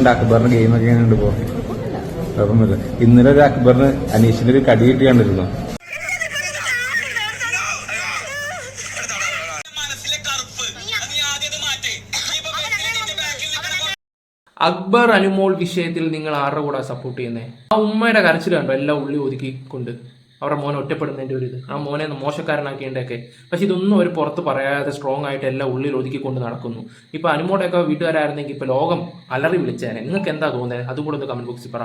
എങ്ങനെയുണ്ട് അക്ബറിന്റെ ഗെയിമൊക്കെ എങ്ങനെയുണ്ട് ഇപ്പോ? കുഴപ്പമില്ല ഇന്നലെ ഒരു അക്ബറിന് അനീഷിന്റെ ഒരു കടി കിട്ടി കണ്ടിരുന്നു? അക്ബർ അനുമോൾ വിഷയത്തിൽ നിങ്ങൾ ആരുടെ കൂടെ സപ്പോർട്ട് ചെയ്യുന്നത് ആ ഉമ്മയുടെ കരച്ചിൽ എല്ലാം ഉള്ളി ഒതുക്കിക്കൊണ്ട്. അവരുടെ മോനെ ഒറ്റപ്പെടുന്നതിന്റെ ഒരു ഇത്. ആ മോനെ മോശക്കാരനാക്കിയതിന്റെയൊക്കെ പക്ഷെ ഇതൊന്നും അവർ പുറത്ത് പറയാതെ സ്ട്രോങ് ആയിട്ട് എല്ലാം ഉള്ളിൽ ഒതുക്കിക്കൊണ്ട് നടക്കുന്നു. ഇപ്പോൾ അനുമോടെയൊക്കെ വീട്ടുകാരായിരുന്നെങ്കിൽ ഇപ്പോൾ ലോകം അലറി വിളിച്ചേനെ. നിങ്ങൾക്ക് എന്താ തോന്നുന്നത്? അതും കൂടെ ഒന്ന് കമന്റ് ബോക്സിൽ പറ.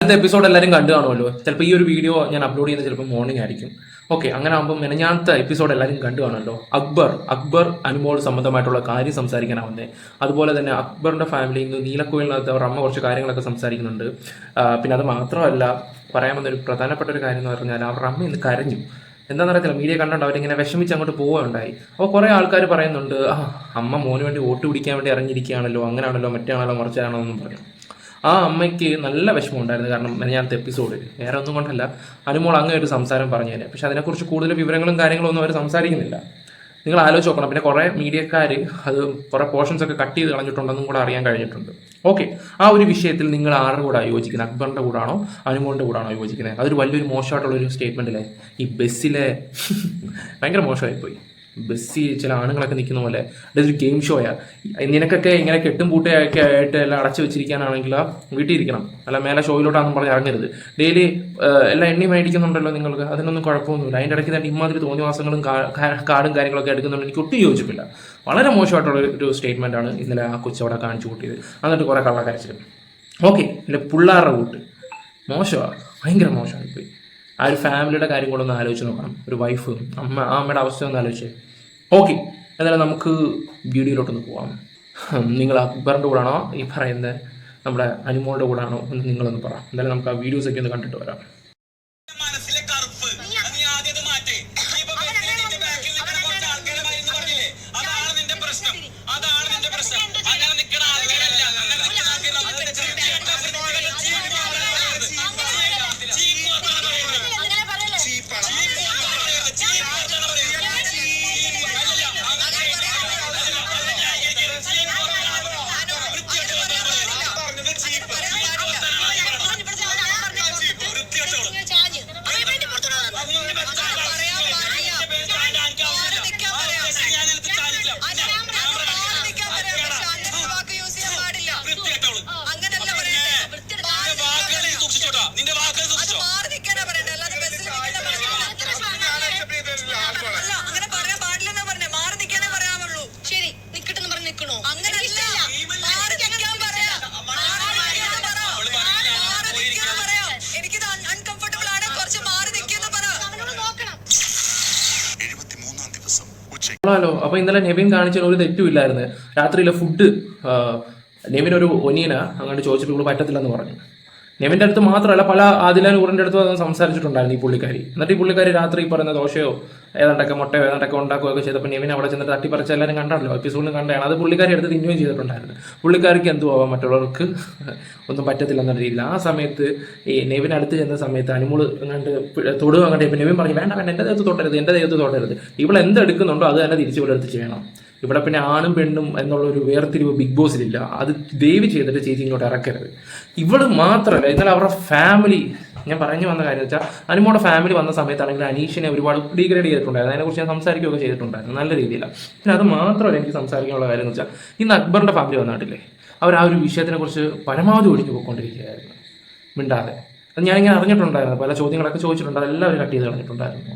അടുത്ത എപ്പിസോഡ് എല്ലാവരും കണ്ടു കാണുമല്ലോ. ചിലപ്പോൾ ഈ ഒരു വീഡിയോ ഞാൻ അപ്ലോഡ് ചെയ്യുന്നത് ചിലപ്പോൾ മോർണിംഗ് ആയിരിക്കും. ഓക്കെ അങ്ങനെ ആകുമ്പോൾ മെനഞ്ഞാത്ത എപ്പിസോഡ് എല്ലാവരും കണ്ടു കാണുമല്ലോ. അക്ബർ അക്ബർ അനുമോൾ സംബന്ധമായിട്ടുള്ള കാര്യം സംസാരിക്കാനാണ് വന്നത് അതുപോലെ തന്നെ അക്ബറിന്റെ ഫാമിലിയിൽ നിന്ന് നീലക്കോയിലിനകത്ത് അവർ അമ്മ കുറച്ച് കാര്യങ്ങളൊക്കെ സംസാരിക്കുന്നുണ്ട്. പിന്നെ അത് മാത്രമല്ല പറയാൻ വന്ന ഒരു പ്രധാനപ്പെട്ട ഒരു കാര്യം എന്ന് പറഞ്ഞാൽ അവരുടെ അമ്മ ഇന്ന് കരഞ്ഞു. എന്താണെന്ന് അറിയത്തില്ല മീഡിയ കണ്ടുകൊണ്ട് അവരിങ്ങനെ വിഷമിച്ച് അങ്ങോട്ട് പോവുകയുണ്ടായി. അപ്പോൾ കുറേ ആൾക്കാർ പറയുന്നുണ്ട് ആ അമ്മ മോന് വേണ്ടി വോട്ട് പിടിക്കാൻ വേണ്ടി ഇറങ്ങിയിരിക്കുകയാണല്ലോ അങ്ങനെയാണല്ലോ മറ്റാണല്ലോ മറിച്ചാണല്ലോ എന്നും പറഞ്ഞു. ആ അമ്മയ്ക്ക് നല്ല വിഷമം ഉണ്ടായിരുന്നു കാരണം ഞാനത്തെ എപ്പിസോഡ് വേറെ ഒന്നും കൊണ്ടല്ല. അനുമോൾ അങ്ങനെ ഒരു സംസാരം പറഞ്ഞു തന്നെ പക്ഷെ അതിനെക്കുറിച്ച് കൂടുതൽ വിവരങ്ങളും കാര്യങ്ങളും ഒന്നും അവർ സംസാരിക്കുന്നില്ല. നിങ്ങൾ ആലോചിച്ച് നോക്കണം. പിന്നെ കുറേ മീഡിയക്കാർ അത് കുറേ പോർഷൻസ് ഒക്കെ കട്ട് ചെയ്ത് കളഞ്ഞിട്ടുണ്ടെന്നും കൂടെ അറിയാൻ കഴിഞ്ഞിട്ടുണ്ട്. ഓക്കെ ആ ഒരു വിഷയത്തിൽ നിങ്ങൾ ആരുടെ കൂടെ യോജിക്കുന്നത് അക്ബറിന്റെ കൂടാണോ? അനുമോളിന്റെ കൂടാണോ യോജിക്കുന്നത് അതൊരു വലിയൊരു മോശമായിട്ടുള്ള ഒരു സ്റ്റേറ്റ്മെന്റ് അല്ലേ ഈ ബസ്സിലെ ഭയങ്കര മോശമായിപ്പോയി. ബസ്സിൽ ചില ആണുങ്ങളൊക്കെ നിൽക്കുന്ന പോലെ അതൊരു ഗെയിം ഷോയാ നിനക്കൊക്കെ ഇങ്ങനെ കെട്ടും പൂട്ടയൊക്കെ ആയിട്ട് എല്ലാം അടച്ചു വെച്ചിരിക്കാനാണെങ്കിൽ വീട്ടിൽ ഇരിക്കണം അല്ല മേലെ ഷോയിലോട്ടാണെന്ന് പറഞ്ഞ് ഇറങ്ങരുത്. ഡെയിലി എല്ലാം എണ്ണി മേടിക്കുന്നുണ്ടല്ലോ നിങ്ങൾക്ക്. അതിനൊന്നും കുഴപ്പമൊന്നുമില്ല. അതിന്റെ ഇടയ്ക്ക് തന്നെ ഇമാതിരി തോന്നിവാസങ്ങളും കാർഡും കാര്യങ്ങളൊക്കെ എടുക്കുന്നുണ്ട്. എനിക്ക് ഒട്ടും യോജിപ്പില്ല. വളരെ മോശമായിട്ടുള്ള ഒരു സ്റ്റേറ്റ്മെന്റ് ആണ് ഇന്നലെ ആ കൊച്ചവിടെ കാണിച്ചു കൂട്ടിയത്. എന്നിട്ട് കുറെ കള്ളക്കരച്ചിൽ ഓക്കെ എന്റെ പിള്ളേരുടെ കൂട്ട് മോശമാണ് ഭയങ്കര മോശമായി പോയി ആ ഒരു ഫാമിലിയുടെ കാര്യം കൂടെ ഒന്ന് ആലോചിച്ച് നോക്കണം. ഒരു വൈഫ് അമ്മ ആ അമ്മയുടെ അവസ്ഥ ഒന്ന് ആലോചിച്ച്. ഓക്കെ. എന്നാലും നമുക്ക് വീഡിയോയിലോട്ടൊന്ന് പോവാം. നിങ്ങൾ അക്ബറിന്റെ കൂടാണോ? ഈ പറയുന്ന നമ്മുടെ അനുമോളുടെ കൂടാണോ? എന്ന് നിങ്ങളൊന്ന് പറ. എന്തായാലും നമുക്ക് ആ വീഡിയോസൊക്കെ ഒന്ന് കണ്ടിട്ട് വരാം. എഴുപത്തിമൂന്നാം ദിവസം. ഉച്ചയ്ക്ക്. ഹലോ അപ്പൊ ഇന്നലെ നെവിൻ കാണിച്ചതിന് ഒരു തെറ്റുമില്ലായിരുന്നു. രാത്രിയിലെ ഫുഡ് നെവിൻ ഒരു ഒനിയന. അങ്ങോട്ട് ഇവിടെ പറ്റത്തില്ലെന്ന് പറഞ്ഞു. നെവിന്റെ അടുത്ത് മാത്രമല്ല പല ആദിലാൻ ഊറിന്റെ അടുത്ത് സംസാരിച്ചിട്ടുണ്ടായിരുന്നു ഈ പുള്ളിക്കാരി. എന്നിട്ട് ഈ പുള്ളിക്കാരി രാത്രി പറയുന്ന ദോശയോ ഏതാണ്ടൊക്കെ മുട്ടയോ ഏതാണ്ടൊക്കെ ഉണ്ടാക്കുകയൊക്കെ ചെയ്തപ്പോൾ നെവിൻ അവിടെ ചെന്നിട്ട് തട്ടിപ്പറിച്ച് എല്ലാവരും കണ്ടല്ലോ എപ്പിസോഡിലും കണ്ടാണ് അത് പുള്ളിക്കാരി എടുത്ത് തിന്നുകയും ചെയ്തിട്ടുണ്ടായിരുന്നു. പുള്ളിക്കാരിക്ക് എന്തു ആവാം മറ്റുള്ളവർക്ക് ഒന്നും പറ്റത്തില്ല എന്ന രീതിയിൽ. ആ സമയത്ത് ഈ നെവിൻ അടുത്ത് ചെന്ന സമയത്ത് അനുമോൾ അങ്ങോട്ട് തൊടുക അങ്ങോട്ട് ഇപ്പം നെവിൻ പറഞ്ഞു വേണ്ട വേണ്ട എന്റെ ദേഹത്ത് തൊട്ടരുത് എന്റെ ദേഹത്ത് തൊട്ടരുത്. ഇവിടെ എന്ത് എടുക്കുന്നുണ്ടോ അത് തന്നെ തിരിച്ചു ഇവിടെ എടുത്ത് ചെയ്യണം. ഇവിടെ പിന്നെ ആണും പെണ്ണും എന്നുള്ള ഒരു വേർതിരിവ് ബിഗ് ബോസിലില്ല. അത് ദയവ് ചെയ്തിട്ട് ചേച്ചി ഇങ്ങോട്ട് ഇറക്കരുത്. ഇവൾ മാത്രമല്ല എന്നാൽ അവരുടെ ഫാമിലി ഞാൻ പറഞ്ഞു വന്ന കാര്യം വെച്ചാൽ അനുമോടെ ഫാമിലി വന്ന സമയത്താണെങ്കിൽ അനീഷിനെ ഒരുപാട് ഡീഗ്രേഡ് ചെയ്തിട്ടുണ്ടായിരുന്നു. അതിനെക്കുറിച്ച് ഞാൻ സംസാരിക്കുകയൊക്കെ ചെയ്തിട്ടുണ്ടായിരുന്നു നല്ല രീതിയിലാണ് പിന്നെ അത് മാത്രമല്ല എനിക്ക് സംസാരിക്കാനുള്ള കാര്യം എന്ന് വെച്ചാൽ ഇന്ന് അക്ബറിന്റെ ഫാമിലി വന്നിട്ടില്ലേ അവർ ആ ഒരു വിഷയത്തിനെ കുറിച്ച് പരമാവധി ഒഴിഞ്ഞു പോയിക്കൊണ്ടിരിക്കുകയായിരുന്നു. മിണ്ടാതെ. അത് ഞാനിങ്ങനെ അറിഞ്ഞിട്ടുണ്ടായിരുന്നു പല ചോദ്യങ്ങളൊക്കെ ചോദിച്ചിട്ടുണ്ട് അതെല്ലാം അവർ കട്ട് ചെയ്ത് കളഞ്ഞിട്ടുണ്ടായിരുന്നു.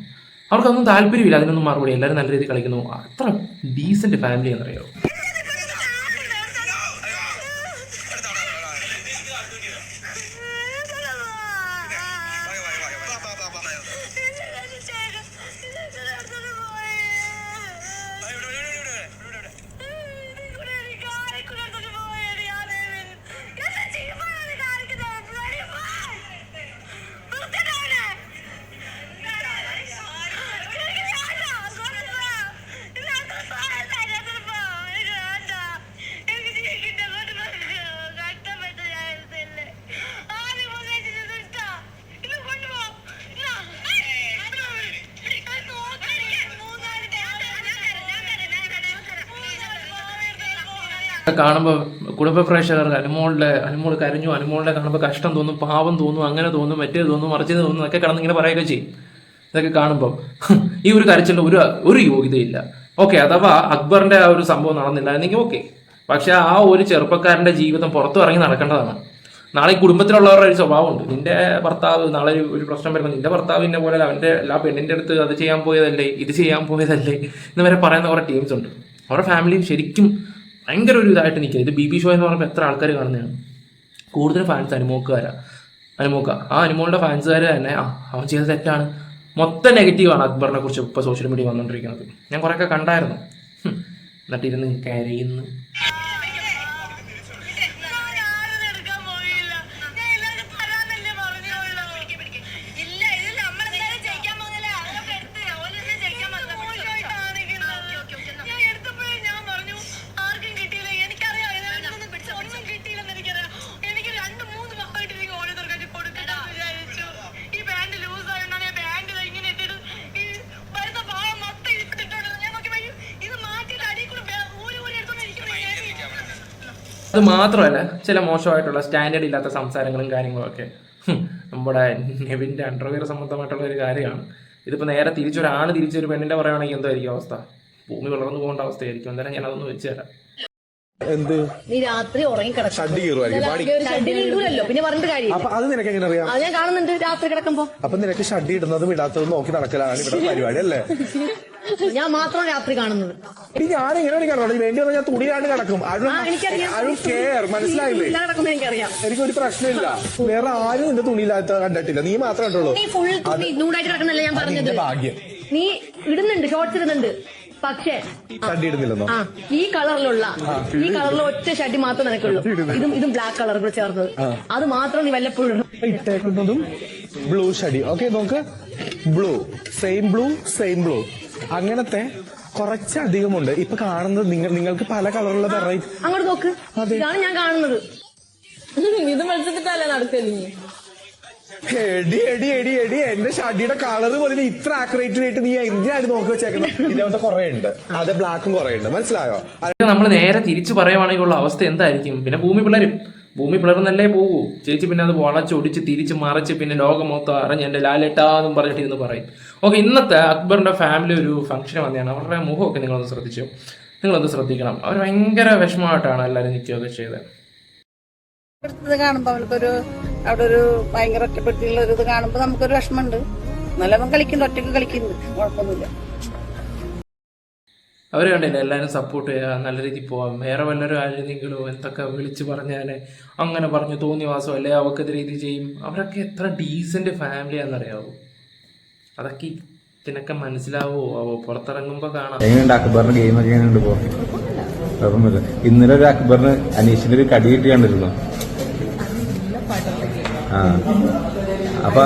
അവർക്കൊന്നും താല്പര്യമില്ല അതിനൊന്നും മറുപടി. എല്ലാവരും നല്ല രീതിയിൽ കളിക്കുന്നു. അത്ര ഡീസന്റ് ഫാമിലി എന്നറിയോ? കാണുമ്പോൾ കുടുംബ പ്രേക്ഷകർ അനുമോളുടെ അനുമോൾ കരഞ്ഞു അനുമോളുടെ കാണുമ്പോൾ കഷ്ടം തോന്നും പാവം തോന്നും അങ്ങനെ തോന്നും മറ്റേ തോന്നും മറിച്ചത് തോന്നും എന്നൊക്കെ കിടന്ന് ഇങ്ങനെ പറയുകയൊക്കെ ചെയ്യും. ഇതൊക്കെ കാണുമ്പോൾ ഈ ഒരു കരച്ചിലിന് ഒരു ഒരു യോഗ്യതയില്ല. ഓക്കെ അഥവാ അക്ബറിന്റെ ആ ഒരു സംഭവം നടന്നില്ല നടന്നില്ലായിരുന്നെങ്കിൽ ഓക്കെ. പക്ഷെ ആ ഒരു ചെറുപ്പക്കാരന്റെ ജീവിതം പുറത്തു ഇറങ്ങി നടക്കേണ്ടതാണ്. നാളെ കുടുംബത്തിലുള്ളവരുടെ ഒരു സ്വഭാവമുണ്ട്. നിന്റെ ഭർത്താവ് നാളെ ഒരു- ഒരു പ്രശ്നം വരുമ്പോൾ നിന്റെ ഭർത്താവ് ഇന്ന പോലെ അവന്റെ എല്ലാ പെണ്ണിന്റെ അടുത്ത് അത് ചെയ്യാൻ പോയതല്ലേ ഇത് ചെയ്യാൻ പോയതല്ലേ എന്ന് വരെ പറയുന്ന കുറെ ടീംസ് ഉണ്ട്. അവരുടെ ഫാമിലി ശരിക്കും ഭയങ്കര ഒരു ഇതായിട്ട് നിൽക്കുക ഇത് ബി ബി ഷോ എന്ന് പറയുമ്പോൾ എത്ര ആൾക്കാർ കാണുന്നതാണ്? കൂടുതൽ ഫാൻസ് അനുമോക്കുകാരാ അനുമോക്ക. ആ അനുമോളുടെ ഫാൻസുകാർ തന്നെ ആ അവൻ ചെയ്ത തെറ്റാണ്. മൊത്തം നെഗറ്റീവാണ് അക്ബറിനെ കുറിച്ച് ഇപ്പോൾ സോഷ്യൽ മീഡിയ വന്നുകൊണ്ടിരിക്കുന്നത് ഞാൻ കുറേയൊക്കെ കണ്ടായിരുന്നു. എന്നിട്ടിരുന്ന് കരയുന്നു ഇല്ല ഇത് നമ്മളെന്തായാലും ജയിക്കാൻ പോകുന്നില്ല അതൊക്കെ എടുത്ത് ഓരോന്നും ജയിക്കാൻ ഞാൻ എടുത്തപ്പോഴേ ഞാൻ പറഞ്ഞു ആർക്കും കിട്ടിയില്ല എനിക്കറിയാം ഇതിനൊന്നും പിടിച്ച ഒന്നും കിട്ടിയില്ലെന്ന് എനിക്കറിയാം എനിക്ക് രണ്ട് മൂന്ന് ഭാഗമായിട്ട് എനിക്ക് ഓടി തുറക്കാൻ കൊടുക്കട്ടെ വിചാരിച്ചു ഈ ബാൻഡ് ലൂസ് ആയതുകൊണ്ടാണ് ഞാൻ ബാൻഡ് ഇങ്ങനെ ഇട്ടിട്ട് ഈ വരുന്ന ഭാഗം മൊത്തം ഇട്ടിട്ടുണ്ട് ഞാൻ നോക്കിയപ്പോ ഈ ഇത് മാറ്റിയിട്ട് അടിയിൽ കൂടെ ബേ- ഊരി ഊരി എടുത്തോണ്ട് ഇരിക്കുന്നു അത് മാത്രമല്ല ചില മോശമായിട്ടുള്ള സ്റ്റാൻഡേർഡ് ഇല്ലാത്ത സംസാരങ്ങളും കാര്യങ്ങളൊക്കെ നമ്മുടെ നെവിന്റെ അണ്ടർവെയർ സംബന്ധമായിട്ടുള്ള ഒരു കാര്യമാണ്. ഇതിപ്പോൾ നേരെ തിരിച്ചൊരാണ് തിരിച്ചൊരു പെണ്ണിന്റെ പറയുകയാണെങ്കിൽ എന്തായിരിക്കും അവസ്ഥ? ഭൂമി വളർന്നു പോകേണ്ട അവസ്ഥയായിരിക്കും. എന്തായാലും ഞാൻ അതൊന്ന് വെച്ച് തരാം. എന്ത്? നീ രാത്രി ഉറങ്ങി കിടക്കും പിന്നെ പറഞ്ഞിട്ട് കാര്യം അപ്പൊ അത് നിനക്ക് എങ്ങനെ അറിയാം? ഞാൻ കാണുന്നുണ്ട് രാത്രി കിടക്കുമ്പോ. അപ്പൊ നിനക്ക് ഷഡ് ഇടുന്നതും ഇടാത്തതും നോക്കി നടക്കലാണ് ഇവിടെ പരിപാടി അല്ലേ? ഞാൻ മാത്രം രാത്രി കാണുന്നത്. ഞാൻ എങ്ങനെ കിടക്കണം വേണ്ടി വന്നാൽ ഞാൻ തുണിയിലാണ് കിടക്കും. കെയർ മനസ്സിലായില്ലേ? എനിക്കറിയാം. എനിക്കൊരു പ്രശ്നമില്ല. വേറെ ആരും നിന്റെ തുണിയില്ലാത്ത കണ്ടിട്ടില്ല. നീ മാത്രമേ കണ്ടുള്ളൂ. ഫുൾ തുണി നൂടായിട്ട് കിടക്കുന്നല്ല ഞാൻ പറഞ്ഞത്? ഭാഗ്യം. നീ ഇടുന്നുണ്ട് ഷോർട്സ് ഇടുന്നുണ്ട്. പക്ഷേ ഈ കളറിലുള്ള ഈ കളറിലുള്ള ഒറ്റ ഷർട്ട് മാത്രം നിനക്കുള്ളൂ. ഇതും ഇതും ബ്ലാക്ക് കളർ കൂടെ ചേർന്നത്. അത് മാത്രം നീ വല്ലപ്പോഴും ഇടും. ഇട്ടേക്കുന്നതും ബ്ലൂ ഷഡി ഓക്കെ നോക്ക്. Blue same blue same blue അങ്ങനത്തെ കുറച്ചധികമുണ്ട് ഇപ്പൊ കാണുന്നത് നിങ്ങൾ നിങ്ങൾക്ക് പല കളറുള്ള വെറൈറ്റി അങ്ങോട്ട് നോക്ക്. ഇതാണ് ഞാൻ കാണുന്നത്. ഇത് മത്സരത്തിട്ടല്ല നടക്കല്ലേ എടി എടി എടി എടി എന്റെ ഷടിയുടെ കളർ പോലെ ഇത്ര ആക്യുറേറ്റ് ആയിട്ട് നീ എന്തിനായിട്ട് നോക്കി വെച്ചേക്കുന്നത് ഇതേപോലത്തെ കുറെ ഉണ്ട് അത് ബ്ലാക്കും കുറെ ഉണ്ട് മനസ്സിലായോ? നമ്മൾ നേരെ തിരിച്ചു പറയുവാണെങ്കിൽ ഉള്ള അവസ്ഥ എന്തായിരിക്കും? പിന്നെ ഭൂമി പിളരും ഭൂമി പിളർന്നല്ലേ പോകൂ. ചേച്ചി പിന്നെ അത് വളച്ചൊടിച്ച് തിരിച്ച് മറിച്ച് പിന്നെ ലോകം മൊത്തം അറിഞ്ഞ് എന്റെ ലാലേട്ടാന്നും പറഞ്ഞിട്ട് ഇരുന്ന് പറയും. ഓക്കെ ഇന്നത്തെ അക്ബറിന്റെ ഫാമിലി ഒരു ഫംഗ്ഷൻ വന്നതാണ് അവരുടെ മുഖമൊക്കെ നിങ്ങളൊന്ന് ശ്രദ്ധിച്ചു? നിങ്ങളൊന്ന് ശ്രദ്ധിക്കണം. അവർ ഭയങ്കര വിഷമമായിട്ടാണ് എല്ലാവരും നിൽക്കുകയൊക്കെ ചെയ്തത്. ഇത് കാണുമ്പോ അവൾക്കൊരു അവിടെ ഒരു ഭയങ്കര ഒറ്റപ്പെട്ടിയുള്ള ഒരു ഇത് കാണുമ്പോൾ നമുക്കൊരു വിഷമമുണ്ട്. അവൻ കളിക്കുന്നുണ്ട്. ഒറ്റയ്ക്ക് കളിക്കുന്നുണ്ട്. കുഴപ്പമൊന്നുമില്ല. അവർ കണ്ടില്ല എല്ലാവരും സപ്പോർട്ട് ചെയ്യുക നല്ല രീതിയിൽ പോവാം. വേറെ വല്ലവരും ആയിരുന്നെങ്കിലോ എന്തൊക്കെ വിളിച്ച് പറഞ്ഞാൽ അങ്ങനെ പറഞ്ഞു തോന്നി തോന്നിവാസം അല്ലെ? അവക്കെതിരെ ഇത് ചെയ്യും. അവരൊക്കെ എത്ര ഡീസന്റ് ഫാമിലിയാണെന്നറിയാവോ അതൊക്കെ ഇതിനൊക്കെ മനസ്സിലാവോ? അവ പുറത്തിറങ്ങുമ്പോൾ കാണാം. എങ്ങനെയുണ്ട് ഗെയിം ഒക്കെ ഇന്നലെ ഒരു അക്ബറിന് അനീഷിന്റെ ഒരു കടി കിട്ടി കണ്ടിരുന്നു? ആ. അപ്പൊ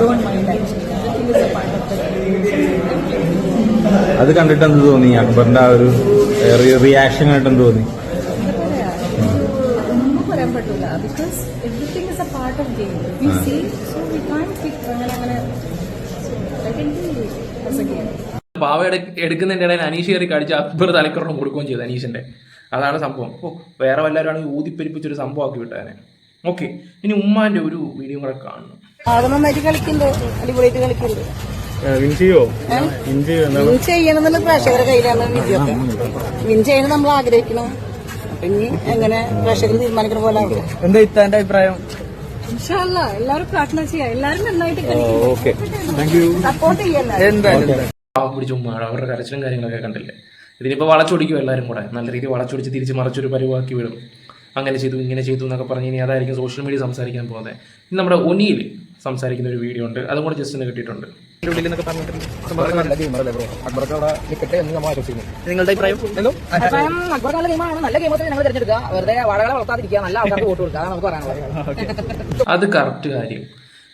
അത് കണ്ടിട്ട് എന്ത് തോന്നി? അക്ബറിന്റെ ആ ഒരു റിയാക്ഷൻ കണ്ടിട്ട് എന്ത് തോന്നി? ഒന്നും പറയാൻ പറ്റില്ല because everything is a part of game we see so we can അങ്ങനെ അങ്ങനെ. ഗെയിം പാവ എടു- എടുക്കുന്നതിന്റെ ഇടയിൽ അനീഷ് കയറി കടിച്ച് അക്ബർ തലക്കുറം കൊടുക്കുകയും ചെയ്തു അനീഷിന്റെ. അതാണ് സംഭവം. ഓ വേറെ വല്ലവരാണെങ്കിൽ ഊതിപ്പെരിപ്പിച്ചൊരു സംഭവം ആക്കി വിട്ടേനെ. ഓക്കെ ഇനി ഉമ്മാന്റെ ഒരു വീഡിയോ കൂടെ കാണണം. കളിക്കുന്നുണ്ട് അടിപൊളിയായിട്ട് കളിക്കുന്നുണ്ട് വിൻ പ്രേക്ഷകരുടെ കയ്യിലാണ് വിജയൊക്കെ വിൻ ചെയ്യണം നമ്മൾ ആഗ്രഹിക്കണം അപ്പൊ ഇനി എങ്ങനെ പ്രേക്ഷകർ തീരുമാനിക്കുന്ന പോലെ എന്താ ഇത്താന്റെ അഭിപ്രായം? എല്ലാവരും പ്രാർത്ഥന ചെയ്യാം. എല്ലാവരും നന്നായിട്ട് സപ്പോർട്ട് ചെയ്യല്ല എന്തായാലും പാവം പിടിച്ച് ഉമ്മാണ് അവരുടെ കരച്ചിലും കാര്യങ്ങളൊക്കെ കണ്ടില്ലേ? ഇതിനിപ്പോ വളച്ചൊടിക്കും എല്ലാവരും കൂടെ. നല്ല രീതിയിൽ വളച്ചൊടിച്ച് തിരിച്ച് മറിച്ചൊരു പരിവാക്കി വിടും. അങ്ങനെ ചെയ്തു ഇങ്ങനെ ചെയ്തു എന്നൊക്കെ പറഞ്ഞു ഇനി അതായിരിക്കും സോഷ്യൽ മീഡിയ സംസാരിക്കാൻ പോകുന്നത് നമ്മുടെ ഒനിയിൽ സംസാരിക്കുന്ന ഒരു വീഡിയോ ഉണ്ട്. അതും കൂടെ ജസ്റ്റ് ഒന്ന് കിട്ടിയിട്ടുണ്ട്. നിങ്ങളുടെ അഭിപ്രായം? നല്ല ഗെയിമാണ് നല്ല ഗെയിം ഞങ്ങൾ തിരഞ്ഞെടുക്കുക. വെറുതെ വാടകളെ വളർത്താതിരിക്കുക. നല്ല ആൾക്കാർക്ക് വോട്ട് കൊടുക്കുക. നമുക്ക് പറയാനുള്ളത്. അത് കറക്റ്റ് കാര്യം.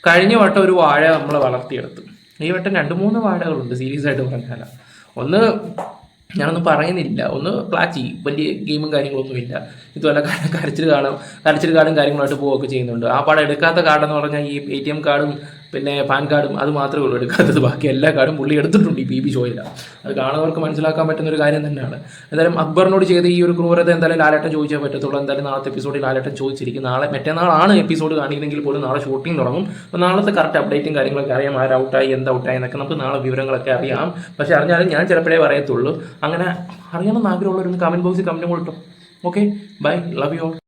കഴിഞ്ഞ വട്ടം ഒരു വാഴ നമ്മൾ വളർത്തിയെടുത്തു. ഈ വട്ടം രണ്ട് മൂന്ന് വാഴകളുണ്ട്. സീരിയസ് ആയിട്ട് പറഞ്ഞാൽ ഒന്ന് ഞാനൊന്നും പറയുന്നില്ല. ഒന്ന് പ്ലാച്ചി വലിയ ഗെയിമും കാര്യങ്ങളൊന്നും ഇല്ല. ഇതുപോലെ കരച്ചിൽ കാണും. കരച്ചിൽ കാർഡും കാര്യങ്ങളായിട്ട് പോവുകയൊക്കെ ചെയ്യുന്നുണ്ട്. ആ പാടം എടുക്കാത്ത കാർഡെന്ന് പറഞ്ഞാൽ ഈ എ ടി എം കാർഡും പിന്നെ പാൻ കാർഡും അത് മാത്രമേ ഉള്ളൂ എടുക്കാത്തത്. ബാക്കി എല്ലാ കാർഡും പുള്ളി എടുത്തിട്ടുണ്ട് ഈ പി ബി അത് കാണുന്നവർക്ക് മനസ്സിലാക്കാൻ പറ്റുന്ന ഒരു കാര്യം തന്നെയാണ്. എന്തായാലും അക്ബറിനോട് ചെയ്ത ഈ ഒരു ക്രൂരത എന്തായാലും ലാലേട്ടൻ ചോദിച്ചേ പറ്റത്തുള്ളൂ. എന്തായാലും നാളത്തെ എപ്പിസോഡിൽ ലാലേട്ടൻ ചോദിച്ചിരിക്കും. നാളെ മറ്റന്നാളാണ് എപ്പിസോഡ് കാണിക്കുന്നെങ്കിൽ പോലും നാളെ ഷൂട്ടിംഗ് തുടങ്ങും. അപ്പോൾ നാളത്തെ കറക്റ്റ് അപ്ഡേറ്റും കാര്യങ്ങളൊക്കെ അറിയാം. ആര് ഔട്ടായി എന്ത് ഔട്ടായി എന്നൊക്കെ നമുക്ക് നാളെ വിവരങ്ങളൊക്കെ അറിയാം. പക്ഷേ അറിഞ്ഞാലും ഞാൻ ചിലപ്പോഴേ പറയത്തുള്ളൂ. അങ്ങനെ അറിയണമെന്ന് ആഗ്രഹമുള്ളവരൊന്ന് കമന്റ് ബോക്സിൽ കമന്റ് കൊടുക്കും okay bye love you all